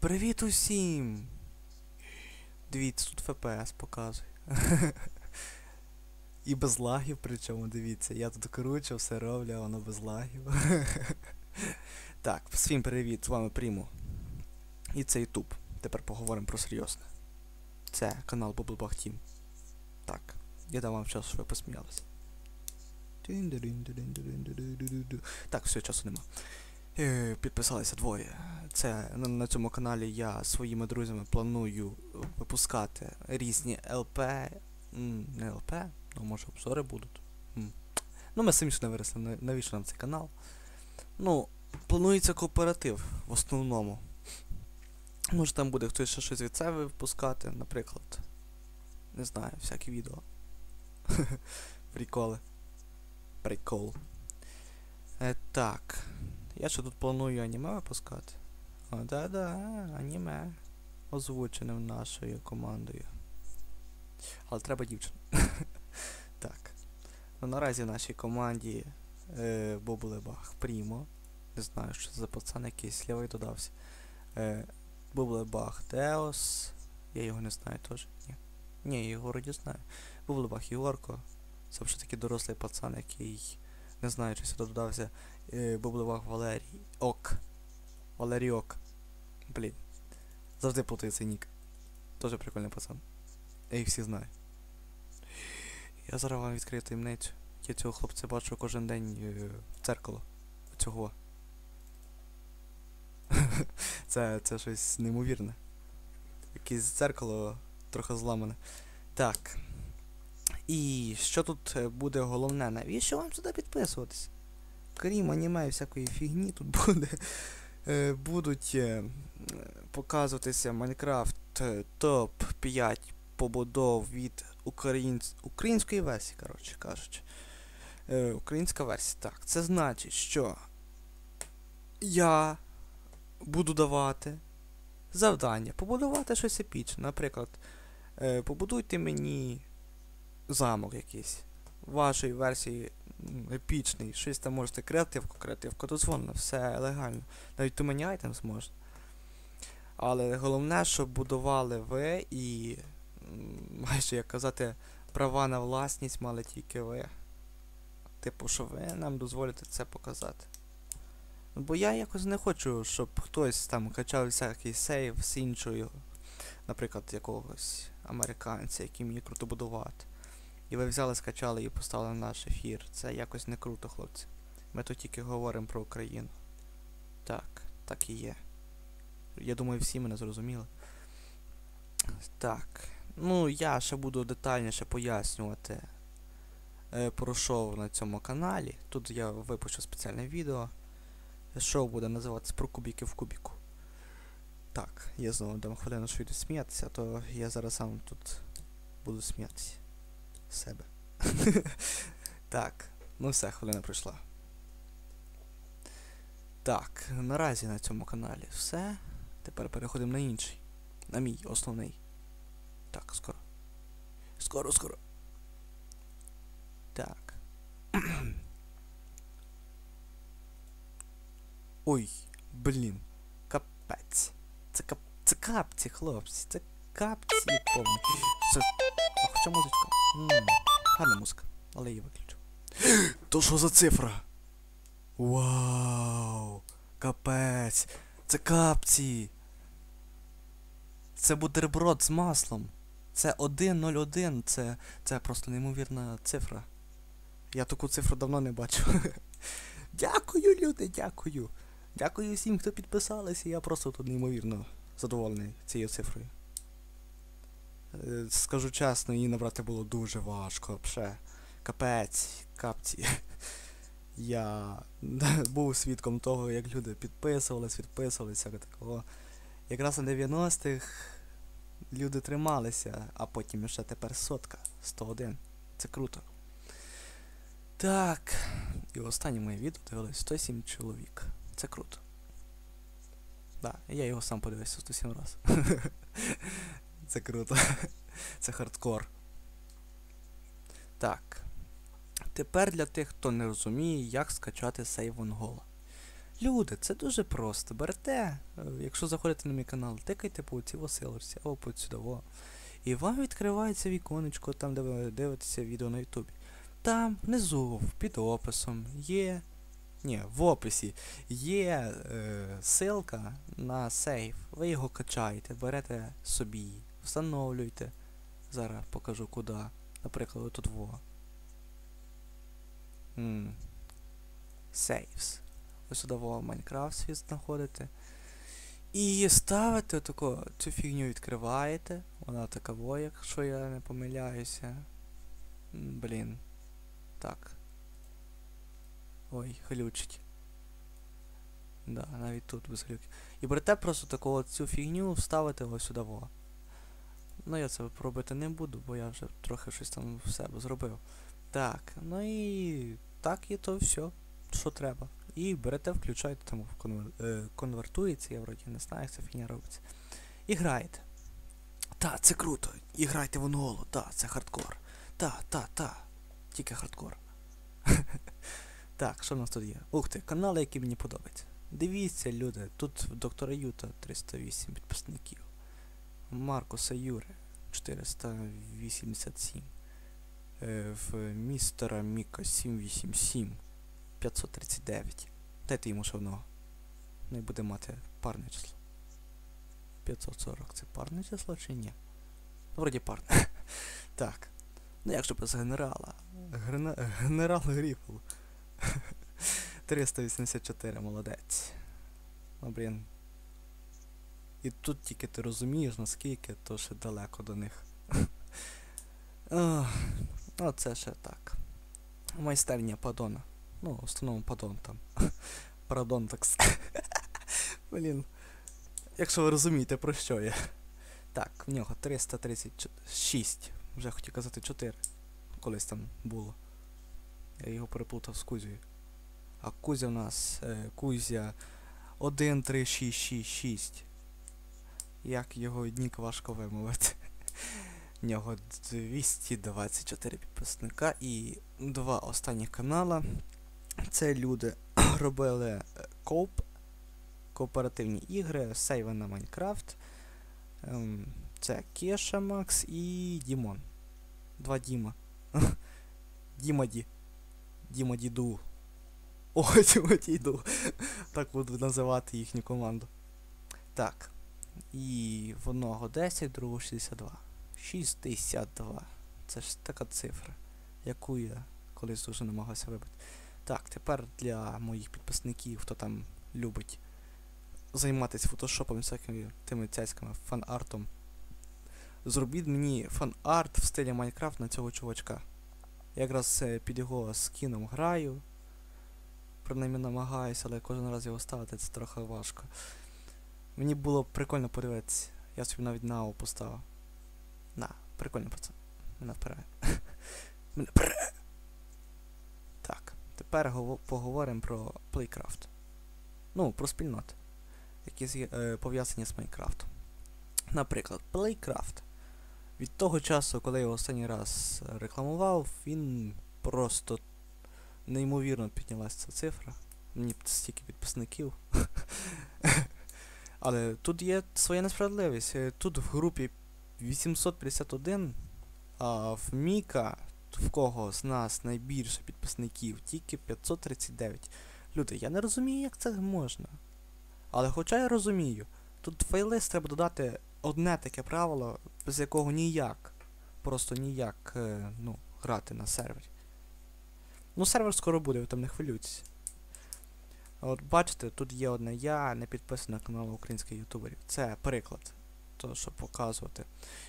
Привіт усім! Дивіться, тут FPS показує. І без лагів, причому дивіться, я тут кручу, все роблю, воно без лагів. так, всім привіт, з вами Прімо. І це Ютуб. Тепер поговоримо про серйозне. Це канал Bubblebach Team. Так, я дам вам час, щоб ви посміялися. Так, все, часу нема. Е, Підписалися двоє. Це на, цьому каналі я своїми друзями планую випускати різні ЛП. Не ЛП, ну може обзори будуть. Ну, ми самі ж не виросли, навіщо нам цей канал. Ну, планується кооператив в основному. Може там буде хтось ще щось від себе випускати, наприклад. Не знаю, всякі відео. Приколи. Прикол. Е, так. Я ще тут планую аніме випускати. О, да-да, аніме. Озвученим нашою командою. Але треба дівчину. так. Ну наразі в нашій команді е, Боблебах Прімо. Не знаю, що за пацан якийсь лівий додався. Е, Боблебах Деос. Я його не знаю теж. Ні. Ні, я його вроді знаю. Боблебах Ігорко. Це вже такий дорослий пацан, який не знаю, чи сюди додався е, Бублевах Валерій Ок. Валерій Ок. Блін. Завжди плутаю цей нік. Тоже прикольний пацан. Я їх всі знаю. Я зараз вам відкрию таємницю. Я цього хлопця бачу кожен день е, в дзеркало. Цього. це, це щось неймовірне. Якесь дзеркало трохи зламане. Так. І що тут е, буде головне? Навіщо вам сюди підписуватись? Крім аніме і всякої фігні тут буде. Е, будуть е, показуватися Майнкрафт е, топ 5 побудов від українсь... української версії, коротше кажучи. Українська версія. Так, це значить, що я буду давати завдання побудувати щось епічне. Наприклад, побудуйте мені замок якийсь. Вашої версії епічний, щось там можете креативку, креативку дозволено, все легально. Навіть то мені айтемс можна. Але головне, щоб будували ви і майже як казати, права на власність мали тільки ви. Типу, що ви нам дозволите це показати. Бо я якось не хочу, щоб хтось там качав всякий сейв з іншою, наприклад, якогось американця, який вміє круто будувати. І ви взяли, скачали і поставили на наш ефір. Це якось не круто, хлопці. Ми тут тільки говоримо про Україну. Так, так і є. Я думаю, всі мене зрозуміли. Так. Ну, я ще буду детальніше пояснювати, е, про шоу на цьому каналі. Тут я випущу спеціальне відео. Шоу буде називатися про кубики в кубіку. Так, я знову дам хвилину, що йду сміятися, то я зараз сам тут буду сміятися себе. так, ну все, хвилина пройшла. Так, наразі на цьому каналі все. Тепер переходимо на інший. На мій основний. Так, скоро. Скоро, скоро. Так. Ой, блін. Капець. Це кап... Це капці, хлопці. Це капці повні. Це... А хоча музичка. Ммм, гарна музика. Але її виключу. То що за цифра? Вау! Капець! Це капці! Це бутерброд з маслом. Це 101, це, це просто неймовірна цифра. Я таку цифру давно не бачив. дякую, люди, дякую. Дякую всім, хто підписалися. Я просто тут неймовірно задоволений цією цифрою. Скажу чесно, її набрати було дуже важко. Пше. Капець, капці. Я був свідком того, як люди підписувались, відписувалися, такого. Якраз на 90-х люди трималися, а потім ще тепер сотка, 101. Це круто. Так. І останнє моє відео дивилось 107 чоловік. Це круто. Да, я його сам подивився 107 раз. Це круто. Це хардкор. Так. Тепер для тих, хто не розуміє, як скачати Save on Люди, це дуже просто. Берете, е, якщо заходите на мій канал, тикайте по цій осилочці або по сюди. І вам відкривається віконечко, там, де ви дивитеся відео на Ютубі. Там внизу, під описом, є. Ні, в описі є е, ссылка на сейф. Ви його качаєте, берете собі, встановлюєте. Зараз покажу куди. Наприклад, тут во. М. Saves. Ви сюди во Майнкрафт світ знаходите. І ставите тако, цю фігню відкриваєте. Вона така во, якщо я не помиляюся. Блін. Так. Ой, глючить. Да, навіть тут без глюки. І берете просто таку цю фігню, вставите ось сюди во. Ну я це робити не буду, бо я вже трохи щось там в себе зробив. Так, ну і так і то все, що треба. І берете, включаєте там конвер... е, конвертується, я вроді не знаю, як ця фігня робиться. І граєте. Та, це круто. І грайте в онголу, та, це хардкор. Та, та, та. Тільки хардкор. так, що в нас тут є? Ух ти, канали, які мені подобаються. Дивіться, люди, тут в доктора Юта 308 підписників. Маркуса Юри 487. Е, в містера Міка 787 539. Дайте йому ще одного. Ну і буде мати парне число. 540 це парне число чи ні? Ну, вроді парне. так. Ну якщо без генерала. Грена... Генерал Гріфл. 384, молодець. Ну, блін. І тут тільки ти розумієш, наскільки то ще далеко до них. Ну, це ще так. Майстерня падона. Ну, в основному падон там. Парадон так. Блін. Якщо ви розумієте, про що я. Так, в нього 336. Вже хотів казати 4. Колись там було. Я його переплутав з Кузею. А Кузя в нас. Е, Кузя 13666. Як його нік важко вимовити. В нього 224 підписника і два останні канала. Це люди робили е, коп, кооперативні ігри, сейви на Майнкрафт. Ем, це Кеша Макс і Дімон. Два Діма. Діма Ді. Діма Діду. О, Діма Діду. Так буду називати їхню команду. Так. І в одного 10, другого 62. 62. Це ж така цифра, яку я колись дуже намагався вибити. Так, тепер для моїх підписників, хто там любить займатися фотошопом, і всякими тими цяцьками, фан-артом. Зробіть мені фан-арт в стилі Майнкрафт на цього чувачка. Я якраз е, під його скіном граю. Принаймні намагаюся, але кожен раз його ставити це трохи важко. Мені було прикольно подивитися. Я собі навіть на поставив. На, прикольно пацан. Мене вперед. Мене вперед. Так, тепер поговоримо про Playcraft. Ну, про спільноти, які е, пов'язані з Майнкрафтом. Наприклад, Playcraft. Від того часу, коли я його останній раз рекламував, він просто неймовірно піднялася ця цифра. Мені стільки підписників. Але тут є своя несправедливість. Е, Тут в групі 851, а в Міка, в кого з нас найбільше підписників, тільки 539. Люди, я не розумію, як це можна. Але хоча я розумію, тут фейлист треба додати одне таке правило, без якого ніяк, просто ніяк, е, ну, грати на сервері. Ну, сервер скоро буде, ви там не хвилюйтесь. От бачите, тут є одне я, не підписана на канал українських ютуберів. Це приклад. То, щоб показувати.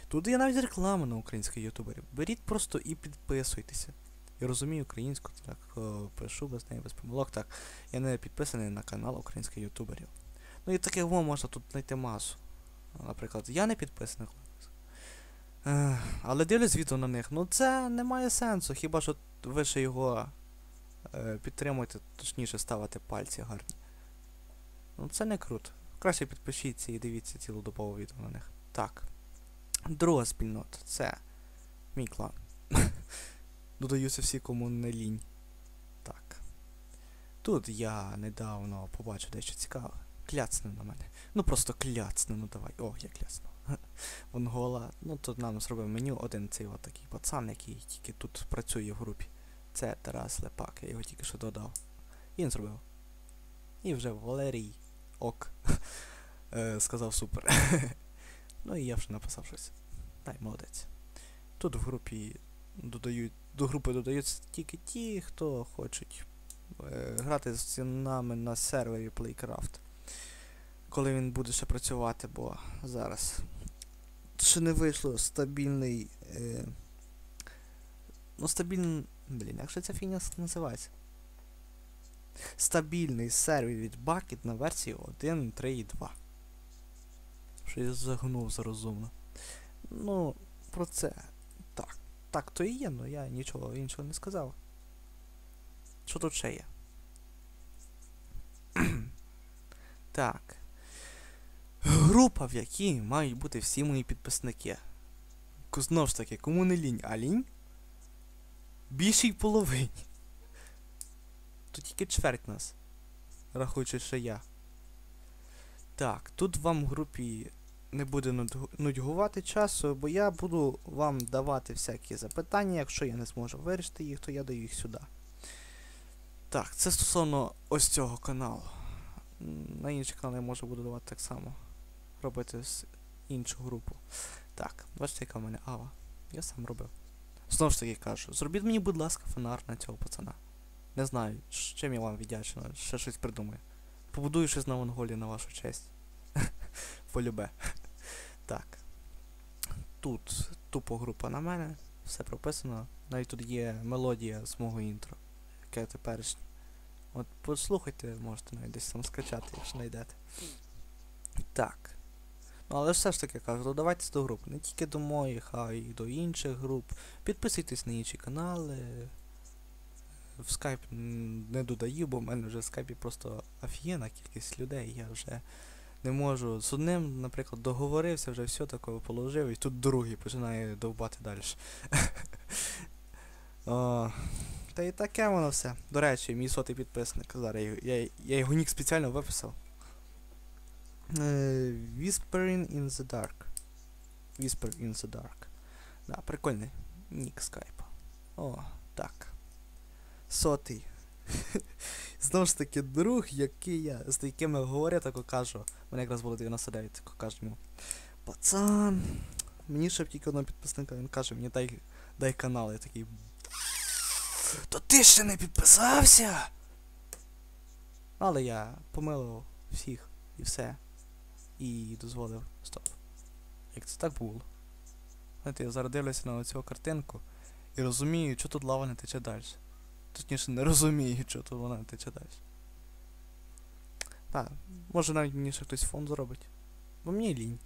Тут є навіть реклама на українських ютуберів. Беріть просто і підписуйтеся. Я розумію українську, так о, пишу без неї, без помилок. Так, я не підписаний на канал українських ютуберів. Ну і таких во можна тут знайти масу. Наприклад, я не підписаний. Але дивлюсь відео на них. Ну це не має сенсу, хіба що ви ще його е, підтримуєте, точніше ставите пальці гарні. Ну це не круто. Краще підпишіться і дивіться цілодобове відео на них. Так. Друга спільнота це мій клан. Додаються всі, кому не лінь. Так. Тут я недавно побачив дещо цікаве. Кляцне на мене. Ну просто кляцне, ну давай. О, я кляцну. Вонгола. Ну тут нам зробив меню один цей от такий пацан, який тільки тут працює в групі. Це Тарас Лепак, я його тільки що додав. І він зробив. І вже Валерій ок. Е, Сказав супер. ну і я вже написав щось. Дай, молодець. Тут в групі додають, до групи додаються тільки ті, хто хочуть е, грати з нами на сервері Playcraft. Коли він буде ще працювати, бо зараз ще не вийшло стабільний. Е, ну, стабільний. Блін, як же ця фігня називається? Стабільний сервер від Bucket на версії 1.3.2. Що я загнув зарозумно. Ну, про це. Так. Так то і є, але я нічого іншого не сказав. Що тут ще є? так. Група, в якій мають бути всі мої підписники. Знову ж таки, кому не лінь, а лінь? Більшій половині. Тут тільки чверть нас. Рахуючи, що я. Так, тут вам в групі не буде нудьгувати часу, бо я буду вам давати всякі запитання. Якщо я не зможу вирішити їх, то я даю їх сюди. Так, це стосовно ось цього каналу. На інші канали я можу буду давати так само. Робити з іншу групу. Так, бачите, яка в мене ава. Я сам робив. Знову ж таки кажу, зробіть мені, будь ласка, фонар на цього пацана. Не знаю, чим я вам віддячу, ще щось придумаю. Побудую щось на Монголі на вашу честь. Полюбе. Так. Тут тупо група на мене, все прописано. Навіть тут є мелодія з мого інтро, яке теперішнє. От послухайте, можете навіть десь там скачати, якщо знайдете. Так. Ну, але все ж таки кажу, додавайтесь до груп. Не тільки до моїх, а й до інших груп. Підписуйтесь на інші канали. В скайп не додаю, бо в мене вже в скайпі просто офігенна кількість людей. Я вже не можу. З одним, наприклад, договорився, вже все таке положив, і тут другий починає довбати далі. Та і таке воно все. До речі, мій сотий підписник. Зараз я його нік спеціально виписав. Е, Whispering in the Dark. Whisper in the Dark. Да, прикольний нік скайпа. О, так. Сотий. Знову ж таки, друг, який я, з яким я говорю, тако кажу. Мене якраз було 99, тако кажу йому. Пацан. Мені ще б тільки одного підписника, він каже, мені дай, дай канал, я такий. То ти ще не підписався? Але я помилував всіх і все. І дозволив. Стоп. Як це так було? Знаєте, я зараз дивлюся на цю картинку і розумію, що тут лава не тече далі. Точніше, не розумію, що тут вона не тече далі. Так, може навіть мені ще хтось фон зробить. Бо мені лінь.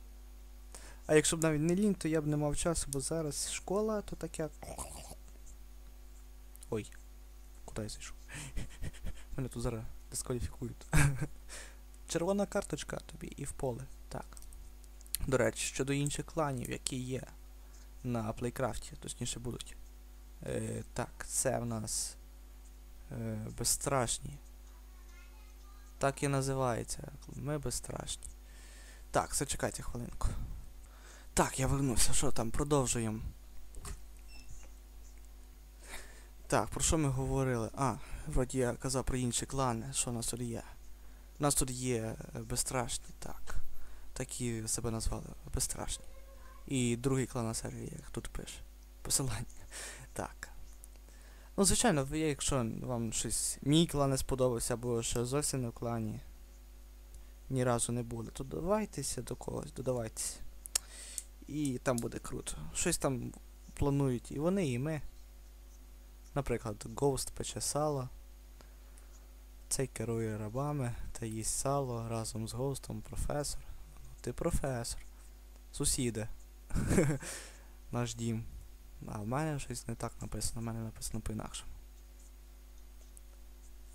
А якщо б навіть не лінь, то я б не мав часу, бо зараз школа, то таке. Ой, куди я зайшов? Мене тут зараз дискваліфікують. Червона карточка тобі і в поле. Так. До речі, щодо інших кланів, які є на плейкрафті, точніше будуть. Е, так, це в нас е, безстрашні. Так і називається. Ми безстрашні. Так, зачекайте хвилинку. Так, я вернувся. Що там? Продовжуємо. Так, про що ми говорили? А, вроді я казав про інші клани, що у нас тут є. У нас тут є е, безстрашні, так. Такі себе назвали безстрашні. І другий клан на сервері, як тут пише. Посилання. Так. Ну, звичайно, якщо вам щось мій клан не сподобався, або ще зовсім не в клані ні разу не були, то додавайтеся до когось, додавайтеся. І там буде круто. Щось там планують і вони, і ми. Наприклад, Ghost пече сало. Цей керує рабами та їсть сало разом з гостом, професор. Ти професор. Сусіди. Наш дім. А в мене щось не так написано, в мене написано по-інакшому.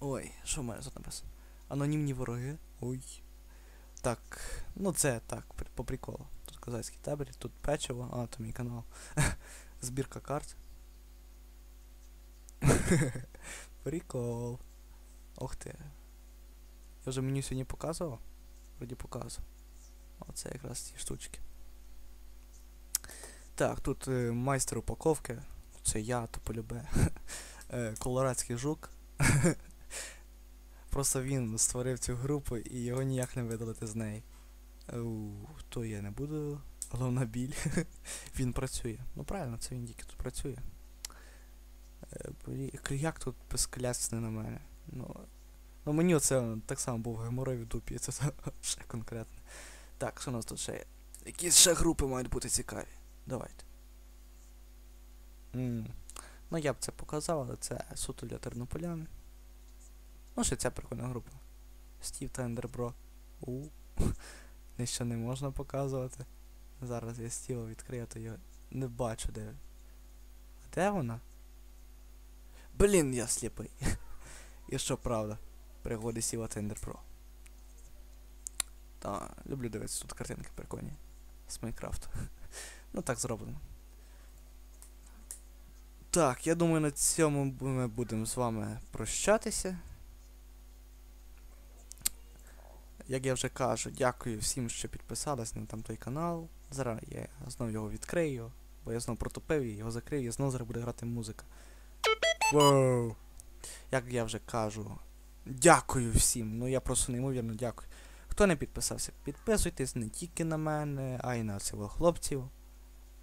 Ой, що в мене тут написано? Анонімні вороги. Ой. Так, ну це так, по приколу. Тут козацький табір, тут печиво, а, то мій канал. Збірка карт. Прикол. Ох ти. Я вже меню сьогодні показував? Вроді показував. Оце якраз ті штучки. Так, тут е, майстер упаковки. Це я, то полюбе. Е, Колорадський жук. Просто він створив цю групу і його ніяк не видалити з неї. Оу, то я не буду. Головна біль. він працює. Ну правильно, це він тільки тут працює. Е, Як тут безклясне на мене? Ну, ну мені оце так само був геморой в дупі, це ще конкретно. Так, що у нас тут ще є? Якісь ще групи мають бути цікаві. Давайте. М, Ну я б це показав, але це суто для тернополян. Ну, ще ця прикольна група. Стів та Ендербро. У. Нічого не можна показувати. Зараз я Стіва відкрию, то я не бачу де. А де вона? Блін, я сліпий. І що правда? Пригоди Стіва та Ендербро. Та, люблю дивитися тут картинки прикольні. З Майнкрафту. ну так зроблено. Так, я думаю, на цьому ми будемо з вами прощатися. Як я вже кажу, дякую всім, що підписались на там той канал. Зараз я знову його відкрию, бо я знову протупив і його закрию, і знову зараз буде грати музика. Воу! Як я вже кажу, дякую всім. Ну я просто неймовірно дякую. Хто не підписався, підписуйтесь не тільки на мене, а й на цих хлопців.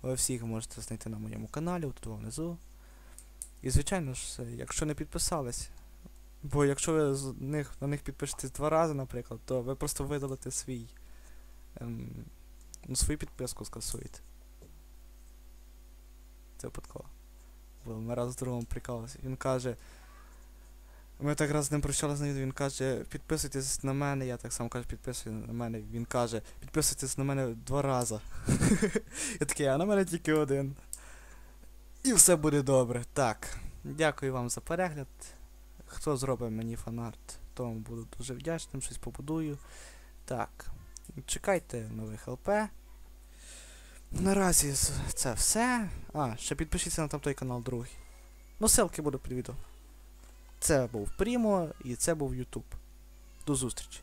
Ви всіх можете знайти на моєму каналі, тут внизу. І звичайно ж, якщо не підписались, бо якщо ви з них, на них підпишетесь два рази, наприклад, то ви просто видалите свій. Ем, ну, свою підписку скасуєте. Це випадково. Бо ми раз з другом прикалувалися. Він каже. Ми так раз з ним прощалися на відео, він каже, підписуйтесь на мене, я так само кажу, підписуйтесь на мене. Він каже, підписуйтесь на мене два рази. Я такий, а на мене тільки один. І все буде добре. Так. Дякую вам за перегляд. Хто зробить мені фанарт, тому буду дуже вдячним, щось побудую. Так. Чекайте нових ЛП. Наразі це все. А, ще підпишіться на там той канал другий. Ну, ссылки буду під відео. Це був Прімо і це був Ютуб. До зустрічі.